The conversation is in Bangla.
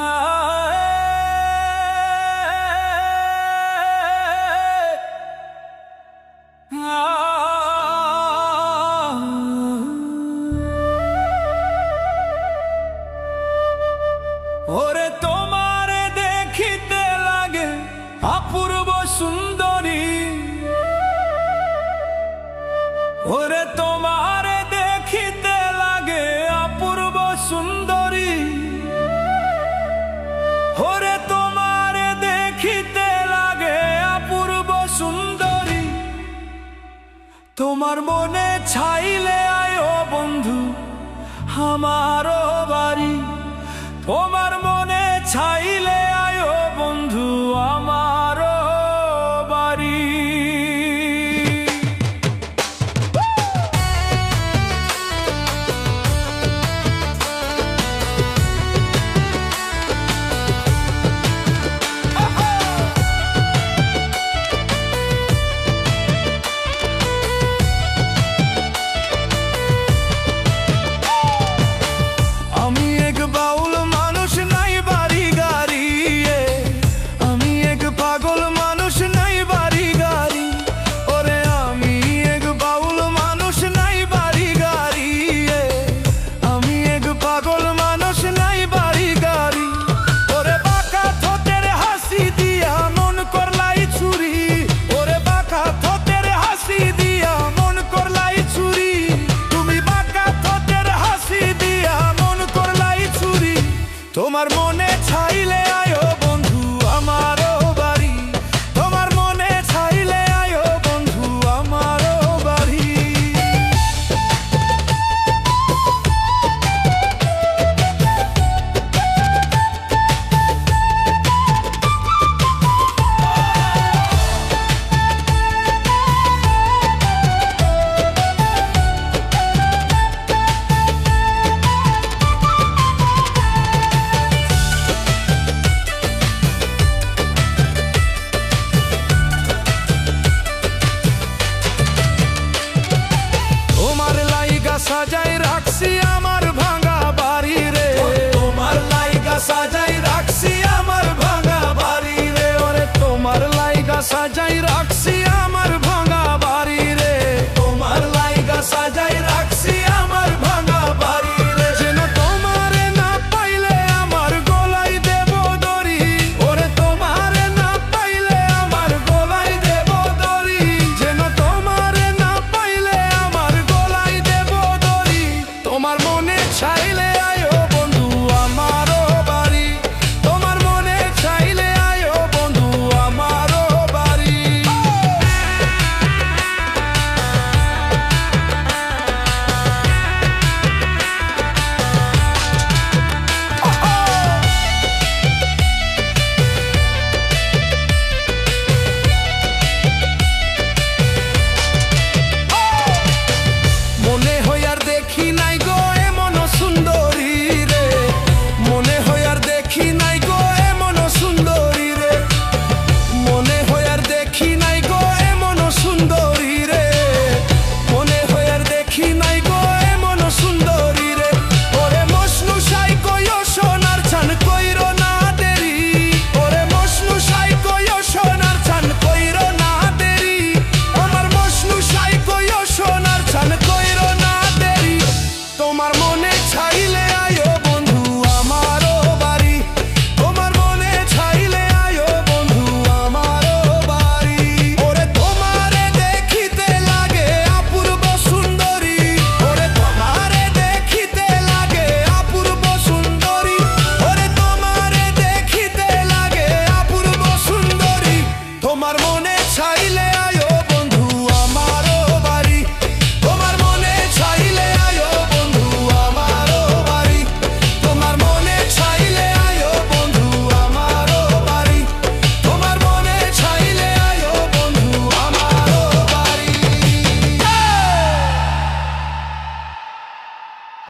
Ah তোমার মনে ছাইলে আয় ও বন্ধু আমারও বাড়ি। তোমার মনে ছাইলে তোমার মনে ছাইলে আয়ো